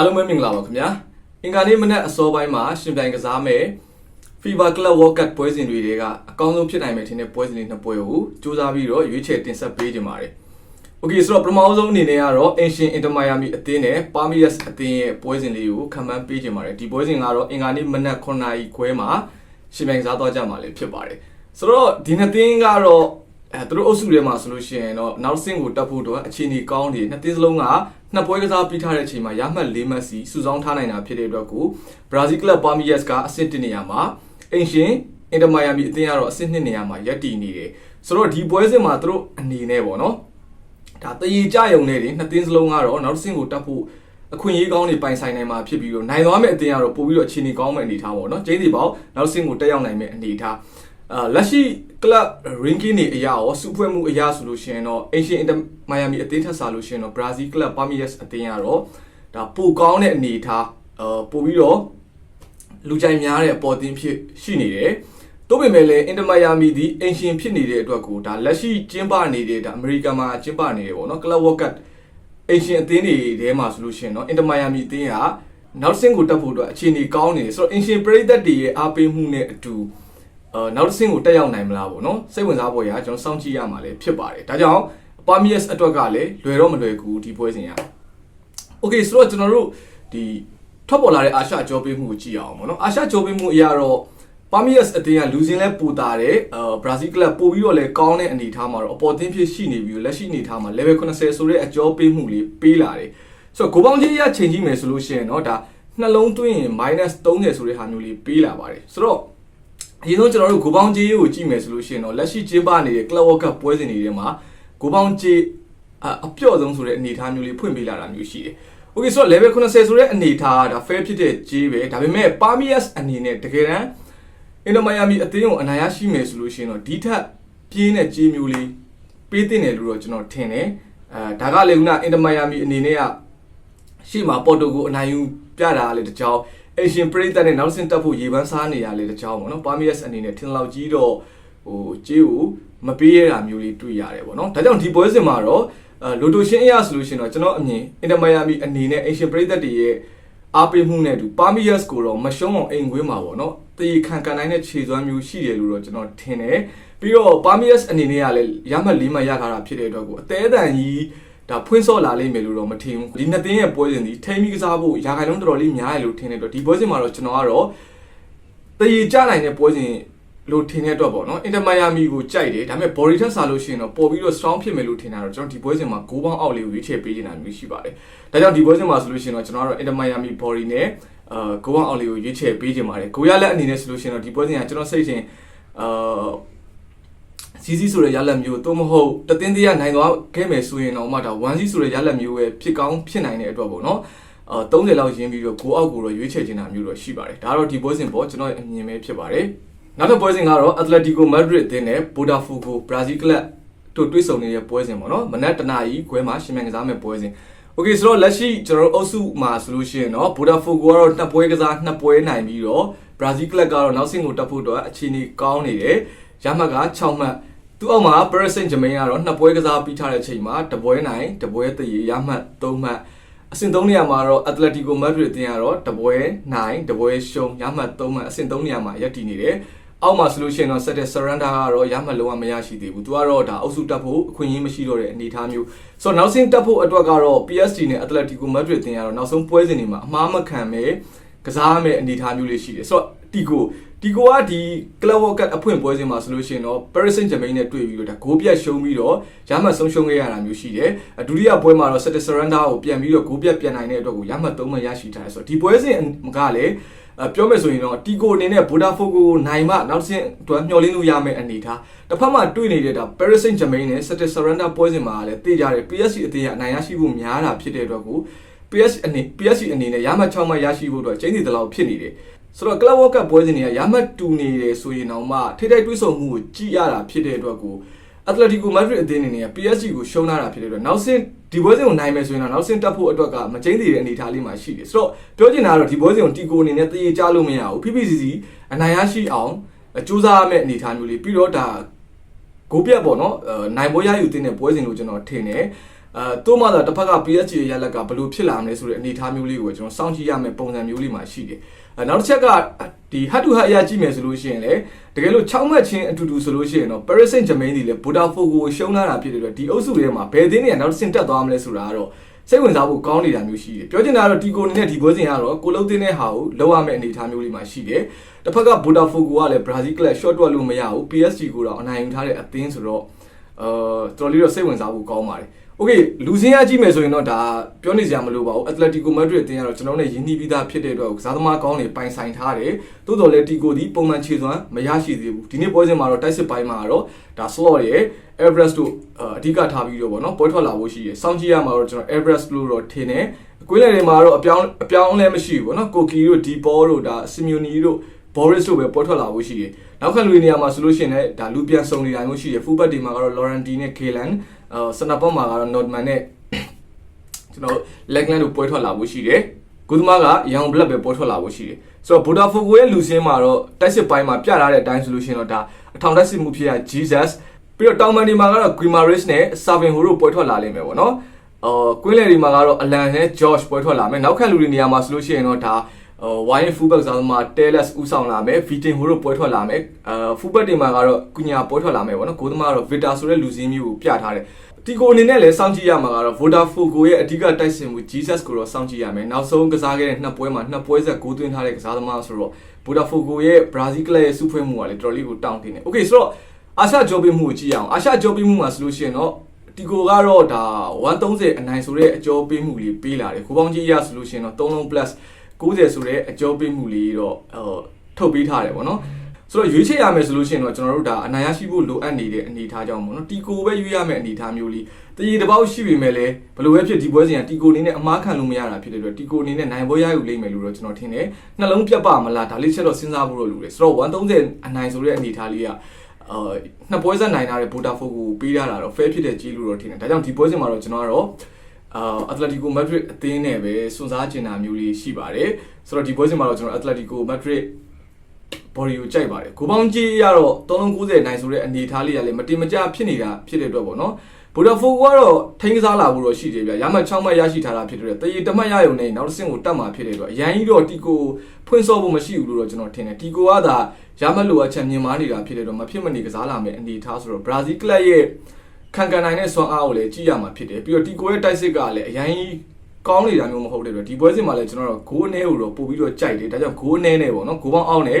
အားလုံးပဲမင်္ဂလာပါခင်ဗျာအင်္ဂါနေ့မနက်အစောပိုင်းမှာရှင်ပြိုင်ကစားမဲ့ FIBA Club World Cup ပွဲစဉ်တွေကအကောင်းဆုံးဖြစ်နိုင်မယ်ထင်တဲ့ပွဲစဉ်တွေနှစ်ပွဲကိုစူးစမ်းပြီးတော့ရွေးချယ်တင်ဆက်ပေးကြပါတယ်။ Okay ဆိုတော့ပထမဆုံးအနေနဲ့ကတော့ Ancient Inter Miami အသင်းနဲ့ Palmeiras အသင်းရဲ့ပွဲစဉ်လေးကိုခံမှန်းပေးကြပါတယ်။ဒီပွဲစဉ်ကတော့အင်္ဂါနေ့မနက်9:00နာရီခွဲမှာရှင်ပြိုင်ကစားသွားကြမှာလည်းဖြစ်ပါတယ်။ဆိုတော့ဒီနှစ်သင်းကတော့အဲသူတို့အုပ်စုထဲမှာဆိုလို့ရှိရင်တော့နောက်ဆင့်ကိုတက်ဖို့တော့အခြေအနေကောင်းနေနှစ်သင်းစလုံးက နှစ်ပွဲကစားပြီးထားတဲ့အချိန်မှာရမှတ်၄မှတ်စီစုဆောင်းထားနိုင်တာဖြစ်တဲ့အတွက်ကို Brazil Club Palmeiras ကအဆင့်1နေရာမှာအင်ရှင်အင်တာမိုင်ယာမီအသင်းကတော့အဆင့်2နေရာမှာရပ်တည်နေတယ်ဆိုတော့ဒီပွဲစဉ်မှာသူတို့အနေနဲ့ပေါ့နော်ဒါတရေကြယုံနဲ့တွေနှစ်သင်းစလုံးကတော့နောက်တစ်ဆင့်ကိုတက်ဖို့အခွင့်အရေးကောင်းတွေပိုင်ဆိုင်နိုင်မှာဖြစ်ပြီးတော့နိုင်သွားမယ့်အသင်းကတော့ပို့ပြီးတော့အခြေအနေကောင်းမယ့်အနေအထားပေါ့နော်ကျင်းစီပေါနောက်ဆင့်ကိုတက်ရောက်နိုင်မယ့်အနေအထား အာလက်ရှိ club ranking တွေအရာရောစုဖွဲ့မှုအရာဆိုလို့ရှိရင်တော့ Asian Inter Miami အသင်းထက်စားလို့ရှိရင်တော့ Brazil club Palmeiras အသင်းကတော့ဒါပိုကောင်းတဲ့အနေအထားအာပို့ပြီးတော့လူကြိုက်များတဲ့အပေါ်အသင်းဖြစ်ရှိနေတယ်။တို့ပေမဲ့လည်း Inter Miami ဒီ Asian ဖြစ်နေတဲ့အတွက်ကိုဒါလက်ရှိကျင်းပနေတဲ့ဒါ American မှာကျင်းပနေတယ်ပေါ့နော် Club World Cup Asian အသင်းတွေထဲမှာဆိုလို့ရှိရင်တော့ Inter Miami အသင်းကနောက်ဆင့်ကိုတက်ဖို့အတွက်အခြေအနေကောင်းနေတယ်ဆိုတော့ Asian ပရိသတ်တွေရဲ့အားပေးမှုနဲ့အတူ အာနောက်တစ်ဆင့်ကိုတက်ရောက်နိုင်မလားပေါ့နော်စိတ်ဝင်စားဖို့ရာကျွန်တော်စောင့်ကြည့်ရမှာလည်းဖြစ်ပါတယ်ဒါကြောင့် Palmiers အတွက်ကလည်းလွယ်တော့မလွယ်ဘူးဒီပွဲစဉ်က Okay ဆိုတော့ကျွန်တော်တို့ဒီထွက်ပေါ်လာတဲ့အာရှကြောပေးမှုကိုကြည့်အောင်ပေါ့နော်အာရှကြောပေးမှုအရာတော့ Palmeiras အတင်းကလူစင်လဲပူတာတဲ့အာဘရာဇီးကလပ်ပို့ပြီးတော့လဲကောင်းတဲ့အနေအထားမှာတော့အပေါ်တင်းဖြစ်ရှိနေပြီးလက်ရှိအနေအထားမှာ level 80ဆိုတဲ့အကြောပေးမှုလေးပေးလာတယ်ဆိုတော့ဂိုးပေါင်းကြီးရချိန်ကြည့်မယ်ဆိုလို့ရှိရင်တော့ဒါနှလုံးသွင်းရင် -30 ဆိုတဲ့ဟာမျိုးလေးပေးလာပါတယ်ဆိုတော့ အရင်ဆုံးကျွန်တော်တို့ကိုပေါင်းကြီးကိုကြည့်မယ်ဆိုလို့ရှိရင်တော့လက်ရှိကျင်းပနေတဲ့ Club World Cup ပွဲစဉ်တွေထဲမှာကိုပေါင်းကြီးအပျော့ဆုံးဆိုတဲ့အနေအထားမျိုးလေးဖွင့်ပေးလာတာမျိုးရှိတယ်။ Okay ဆိုတော့ level 80ဆိုတဲ့အနေအထားဒါ fair ဖြစ်တဲ့ကြီးပဲဒါပေမဲ့ Palmeiras အနေနဲ့တကယ်တမ်းအင်ဒိုမိုင်ယာမီအသင်းကိုအနာရရှိမယ်ဆိုလို့ရှိရင်တော့ဒီထက်ပြင်းတဲ့ကြီးမျိုးလေးပေးတင်တယ်လို့တော့ကျွန်တော်ထင်တယ်အဲဒါကလေခုနအင်ဒိုမိုင်ယာမီအနေနဲ့က ရှေ့မှာပေါ်တိုကိုအနိုင်ယူပြတာလေတကြောင်အေရှင်ပရိသတ်နဲ့နောက်ဆင့်တက်ဖို့ရေပန်းစားနေရလေတကြောင်ပေါ့နော်ပါမီယက်အနေနဲ့ထင်လောက်ကြီးတော့ဟိုကြီးကိုမပေးရတာမျိုးလေးတွေ့ရတယ်ပေါ့နော်ဒါကြောင့်ဒီပွဲစဉ်မှာတော့အဲလိုတိုရှင်းအရဆိုလို့ရှိရင်တော့ကျွန်တော်အမြင်အင်ဒိုမိုင်ယာမီအနေနဲ့အေရှင်ပရိသတ်တွေရဲ့အားပေးမှုနဲ့အတူပါမီယက်ကိုတော့မရှုံးအောင်အိမ်ခွင်းမှာပေါ့နော်တည်ခံကန်နိုင်တဲ့ခြေစွမ်းမျိုးရှိတယ်လို့တော့ကျွန်တော်ထင်တယ်ပြီးတော့ပါမီယက်အနေနဲ့ကလည်းရမှတ်လေးမှတ်ရထားတာဖြစ်တဲ့အတွက်ကိုအသေးအတန်ကြီး ဒါဖွင့်စော့လာလိမ့်မယ်လို့တော့မထင်ဘူးဒီနှစ်သင်းရဲ့ပွဲစဉ်ဒီထိမ့်ပြီးကစားဖို့ရာခိုင်နှုန်းတော်တော်လေးများရလို့ထင်တဲ့အတွက်ဒီပွဲစဉ်မှာတော့ကျွန်တော်ကတော့တည်ကြနိုင်တဲ့ပွဲစဉ်လို့ထင်တဲ့အတွက်ပေါ့နော်အင်တာမိုင်ယာမီကိုကြိုက်တယ်ဒါပေမဲ့ body ထက်စားလို့ရှိရင်တော့ပေါ်ပြီးတော့ strong ဖြစ်မယ်လို့ထင်တာတော့ကျွန်တော်ဒီပွဲစဉ်မှာ6ပေါင်းအောက်လေးကိုရွေးချယ်ပေးနေတာမျိုးရှိပါတယ်ဒါကြောင့်ဒီပွဲစဉ်မှာဆိုလို့ရှိရင်တော့ကျွန်တော်ကတော့ Inter Miami body နဲ့အာကိုပေါင်းအောက်လေးကိုရွေးချယ်ပေးခြင်းပါတယ်ကိုရလက်အနေနဲ့ဆိုလို့ရှိရင်တော့ဒီပွဲစဉ်ကကျွန်တော်စိတ်ရှင်အာ စီစီဆိုတဲ့ရလက်မျိုးသို့မဟုတ်တသင်းတရနိုင်သွားခဲ့မယ်ဆိုရင်တော့မှဒါ1စီဆိုတဲ့ရလက်မျိုးပဲဖြစ်ကောင်းဖြစ်နိုင်တဲ့အတွက်ပေါ့နော်အာ30လောက်ရင်းပြီးတော့ကိုအောက်ကိုတော့ရွေးချယ်ခြင်းတာမျိုးတော့ရှိပါတယ်ဒါတော့ဒီပွဲစဉ်ပေါ့ကျွန်တော်အမြင်ပဲဖြစ်ပါတယ်နောက်တစ်ပွဲစဉ်ကတော့ Atletico Madrid အသင်းနဲ့ Botafogo Brazil Club တို့တွေ့ဆုံနေတဲ့ပွဲစဉ်ပေါ့နော်မနက်တနာရီခွဲမှာရှင်မြန်ကစားမဲ့ပွဲစဉ် Okay ဆိုတော့လက်ရှိကျွန်တော်တို့အုပ်စုမှာဆိုလို့ရှိရင်တော့ Botafogo ကတော့နှစ်ပွဲကစားနှစ်ပွဲနိုင်ပြီးတော့ Brazil Club ကတော့နောက်ဆင့်ကိုတက်ဖို့တော့အခြေအနေကောင်းနေတယ် ရမှတ်က6မှတ်သူ့အောက်မှာ Paris Saint-Germain ကတော့နှစ်ပွဲကစားပြီးထားတဲ့အချိန်မှာတပွဲနိုင်တပွဲတည်ရမှတ်3မှတ်အဆင့်3နေရာမှာတော့ Atletico Madrid အသင်းကတော့တပွဲနိုင်တပွဲရှုံးရမှတ်3မှတ်အဆင့်3နေရာမှာရပ်တည်နေတယ်အောက်မှာဆိုလို့ရှိရင်တော့ set တဲ့ surrender ကတော့ရမှတ်လုံးဝမရရှိသေးဘူး။သူကတော့ဒါအုပ်စုတက်ဖို့အခွင့်အရေးမရှိတော့တဲ့အနေအထားမျိုး။ဆိုတော့နောက်ဆင့်တက်ဖို့အတွက်ကတော့ PSG နဲ့ Atletico Madrid တင်ရတော့နောက်ဆုံးပွဲစဉ်တွေမှာအမှားမခံပဲကစားမဲ့အနေအထားမျိုးလေးရှိတယ်။ဆိုတော့ Tico Tico ကဒီ Club World Cup အဖွင့်ပွဲစဉ်မှာဆိုလို့ရှိရင်တော့ Paris Saint-Germain နဲ့တွေ့ပြီးတော့ဒါဂိုးပြတ်ရှုံးပြီးတော့ရမှတ်ဆုံးရှုံးခဲ့ရတာမျိုးရှိတယ်။ဒုတိယပွဲမှာတော့ set surrender ကိုပြန်ပြီးတော့ဂိုးပြတ်ပြန်နိုင်တဲ့အတွက်ကိုရမှတ်3မှတ်ရရှိထားတယ်ဆိုတော့ဒီပွဲစဉ်ကလည်းအပြောမယ်ဆိုရင်တော့တီကိုအနေနဲ့ Vodafone ကိုနိုင်မှနောက်တစ်ဆင့်အတွက်မျှော်လင့်လို့ရမယ့်အနေအထားတစ်ဖက်မှာတွေ့နေတဲ့ဒါ Paris Saint-Germain နဲ့ City Surrender ပွဲစဉ်မှာလည်းတေးကြတယ် PSG အသင်းကအနိုင်ရရှိဖို့များတာဖြစ်တဲ့အတွက်ကို PSG အနေ PSG အနေနဲ့ရမှတ်6မှတ်ရရှိဖို့အတွက်ကျင်းစီတလောက်ဖြစ်နေတယ် ဆိုတော့ Club World Cup ပွဲစဉ်တွေကရမှတ်တူနေတယ်ဆိုရင်တော့မှထိတိုက်တွေးဆုံမှုကိုကြည့်ရတာဖြစ်တဲ့အတွက်ကို Atletico Madrid အသင်းအနေနဲ့ PSG ကိုရှုံးလာတာဖြစ်တဲ့အတွက်နောက်ဆင့်ဒီပွဲစဉ်ကိုနိုင်မယ်ဆိုရင်တော့နောက်ဆင့်တက်ဖို့အတွက်ကမကျင်းသေးတဲ့အနေအထားလေးမှာရှိတယ်ဆိုတော့ပြောချင်တာကတော့ဒီပွဲစဉ်ကိုတီကိုအနေနဲ့တည်ကြလို့မရဘူး PPCC အနိုင်ရရှိအောင်စူးစမ်းရမယ့်အနေအထားမျိုးလေးပြီးတော့ဒါဂိုးပြတ်ပေါ့နော်နိုင်ပွဲရယူတဲ့ပွဲစဉ်လို့ကျွန်တော်ထင်တယ် အဲတို့မှသာတစ်ဖက်က PSG ရဲ့ရက်လက်ကဘယ်လိုဖြစ်လာမလဲဆိုတဲ့အနေအထားမျိုးလေးကိုကျွန်တော်စောင့်ကြည့်ရမယ်ပုံစံမျိုးလေးမှာရှိတယ်အဲနောက်တစ်ချက်ကဒီ head to head အရာကြည့်မယ်ဆိုလို့ရှိရင်လေတကယ်လို့6မှတ်ချင်းအတူတူဆိုလို့ရှိရင်တော့ Paris Saint-Germain ဒီလေ Botafogo ကိုရှုံးလာတာဖြစ်တယ်လို့ဒီအုပ်စုထဲမှာဘယ်သင်းတွေကနောက်တစ်ဆင့်တက်သွားမလဲဆိုတာကတော့စိတ်ဝင်စားဖို့ကောင်းနေတာမျိုးရှိတယ်ပြောချင်တာကတော့ဒီကိုနေနဲ့ဒီပွဲစဉ်ကတော့ကိုလုံးတင်းတဲ့ဟာကိုလောက်ရမယ့်အနေအထားမျိုးလေးမှာရှိတယ်တစ်ဖက်က Botafogo ကလည်း Brazil club short တွက်လို့မရဘူး PSG ကိုတော့အနိုင်ယူထားတဲ့အသင်းဆိုတော့အာတော်တော်လေးတော့စိတ်ဝင်စားဖို့ကောင်းပါတယ် โอเคလူစင်းရကြည့်မယ်ဆိုရင်တော့ဒါပြောနေစရာမလိုပါဘူး Atletico Madrid အသင်းကတော့ကျွန်တော်နဲ့ယင်းနှီးပြီးသားဖြစ်တဲ့အတွက်ကစားသမားကောင်းတွေပိုင်ဆိုင်ထားတယ်တိုးတော်လည်းတီကိုဒီပုံမှန်ခြေစွမ်းမရရှိသေးဘူးဒီနေ့ပွဲစဉ်မှာတော့တိုက်စစ်ပိုင်းမှာတော့ဒါ slot ရဲ့ Everest တို့အဓိကထားပြီးတော့ဗောနော်ပွဲထွက်လာဖို့ရှိရယ်စောင့်ကြည့်ရမှာတော့ကျွန်တော် Everest လို့တော့ထင်တယ်ကွင်းလယ်တွေမှာတော့အပြောင်းအပြောင်းလဲမရှိဘူးဗောနော်ကိုကီတို့ဒီပေါ်တို့ဒါ Simeone တို့ Boris တို့ပဲပွဲထွက်လာဖို့ရှိတယ်နောက်ခါလူတွေနေရာမှာဆိုလို့ရှိရင်လည်းဒါလူပြန်စုံနေတာမျိုးရှိတယ် fullback တွေမှာကတော့ Laurenti နဲ့ Kaylan အာ စနပ်ပေါ်မှာကတော့ Nordman နဲ့ကျွန်တော် Legland တို့ပွဲထွက်လာဖို့ရှိတယ်ဂုသမားက Young Blood ပဲပွဲထွက်လာဖို့ရှိတယ်ဆိုတော့ Botafogo ရဲ့လူစင်းမှာတော့တိုက်စစ်ပိုင်းမှာပြထားတဲ့အတိုင်းဆိုလို့ရှိရင်တော့ဒါအထောင်တိုက်စစ်မှုဖြစ်ရ Jesus ပြီးတော့တောင်မန်ဒီမှာကတော့ Guimares နဲ့ Savin Ho တို့ပွဲထွက်လာလိမ့်မယ်ပေါ့နော်အော်ကွင်းလယ်ဒီမှာကတော့ Alan နဲ့ George ပွဲထွက်လာမယ်နောက်ခန့်လူတွေနေရာမှာဆိုလို့ရှိရင်တော့ဒါ ဟို wine fullback စားသမား Teles ဦးဆောင်လာမယ် Vitin Ho တို့ပွဲထွက်လာမယ်အာ fullback တွေမှာကတော့ကုညာပွဲထွက်လာမယ်ပေါ့နော်ဂိုးသမားကတော့ Victor ဆိုတဲ့လူစင်းမျိုးကိုပြထားတယ်တီကိုအနေနဲ့လည်းစောင့်ကြည့်ရမှာကတော့ Vodafone ရဲ့အဓိကတိုက်စင်မှု Jesus ကိုတော့စောင့်ကြည့်ရမယ်နောက်ဆုံးကစားခဲ့တဲ့နှစ်ပွဲမှာနှစ်ပွဲဆက်ဂိုးသွင်းထားတဲ့ကစားသမားဆိုတော့ Vodafone ရဲ့ Brazil club ရဲ့စုဖွဲ့မှုကလည်းတော်တော်လေးကိုတောင်းတင်တယ် Okay ဆိုတော့အာရှဂျော်ပင်းမှုကိုကြည့်ရအောင်အာရှဂျော်ပင်းမှုမှာဆိုလို့ရှိရင်တော့တီကိုကတော့ဒါ130အနိုင်ဆိုတဲ့အကျော်ပေးမှုလေးပေးလာတယ်ခိုးပေါင်းကြီးရဆိုလို့ရှိရင်တော့3လုံး plus 90ဆိုတဲ့အကျော်ပေးမှုလေးတော့ဟိုထုတ်ပေးထားတယ်ပေါ့နော်ဆိုတော့ရွေးချယ်ရမယ်ဆိုလို့ရှိရင်တော့ကျွန်တော်တို့ဒါအနိုင်ရရှိဖို့လိုအပ်နေတဲ့အနေအထားကြောင့်ပေါ့နော်တီကိုပဲရွေးရမယ့်အနေအထားမျိုးလေးတရေတစ်ပေါက်ရှိပေမဲ့လည်းဘယ်လိုပဲဖြစ်ဒီပွဲစဉ်ကတီကိုအနေနဲ့အမားခံလို့မရတာဖြစ်တဲ့အတွက်တီကိုအနေနဲ့နိုင်ပွဲရယူလိမ့်မယ်လို့တော့ကျွန်တော်ထင်တယ်နှလုံးပြတ်ပါမလားဒါလေးချက်တော့စဉ်းစားဖို့တော့လိုတယ်ဆိုတော့130အနိုင်ဆိုတဲ့အနေအထားလေးကအာနှစ်ပွဲဆက်နိုင်ထားတဲ့ Botafogo ကိုပေးရတာတော့ fair ဖြစ်တဲ့ကြီးလို့တော့ထင်တယ်ဒါကြောင့်ဒီပွဲစဉ်မှာတော့ကျွန်တော်ကတော့ အာအက်တလက်တီကိုမက်ဒရစ်အသင်းနဲ့ပဲစွန့်စားကျင်တာမျိုးလေးရှိပါတယ်ဆိုတော့ဒီပွဲစဉ်မှာတော့ကျွန်တော်အက်တလက်တီကိုမက်ဒရစ် body ကိုကြိုက်ပါတယ်ကိုပေါင်းကြီးရတော့390နိုင်ဆိုတဲ့အနေအထားလေးကလည်းမတင်မကျဖြစ်နေတာဖြစ်တဲ့အတွက်ပေါ့နော်ဗိုဒါဖိုကတော့ထိန်းကစားလာဖို့တော့ရှိတယ်ဗျရမှတ်6မှတ်ရရှိထားတာဖြစ်တဲ့အတွက်တရေတမှတ်ရရုံနဲ့နောက်တစ်ဆင့်ကိုတက်မှာဖြစ်တဲ့အတွက်အရန်ကြီးတော့တီကိုဖွင့်စောဖို့မရှိဘူးလို့တော့ကျွန်တော်ထင်တယ်တီကိုကသာရမှတ်လိုအပ်ချက်မြင်မာနေတာဖြစ်တဲ့အတွက်မဖြစ်မနေကစားလာမယ်အနေအထားဆိုတော့ဘရာဇီးကလပ်ရဲ့ ခံကန်နိုင်တဲ့စွမ်းအားကိုလည်းကြည့်ရမှာဖြစ်တယ်ပြီးတော့တီကိုရဲ့တိုက်စစ်ကလည်းအရန်ကြီးကောင်းနေတာမျိုးမဟုတ်တဲ့အတွက်ဒီပွဲစဉ်မှာလည်းကျွန်တော်တို့ဂိုးအနဲကိုတော့ပို့ပြီးတော့ကြိုက်တယ်ဒါကြောင့်ဂိုးအနဲနဲ့ပေါ့နော်ဂိုးပေါင်းအောင်နဲ့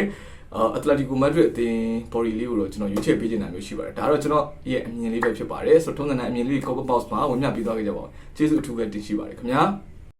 အာအက်တလက်တီကိုမက်ဒရစ်အသင်း body လေးကိုတော့ကျွန်တော်ရွေးချယ်ပေးချင်တာမျိုးရှိပါတယ်ဒါတော့ကျွန်တော်ရဲ့အမြင်လေးပဲဖြစ်ပါတယ်ဆိုတော့ထုံးစံတဲ့အမြင်လေး Copa Box မှာဝင်မြပြီးသွားခဲ့ကြပါဦးကျေးဇူးအထူးပဲတင်ရှိပါတယ်ခင်ဗျာ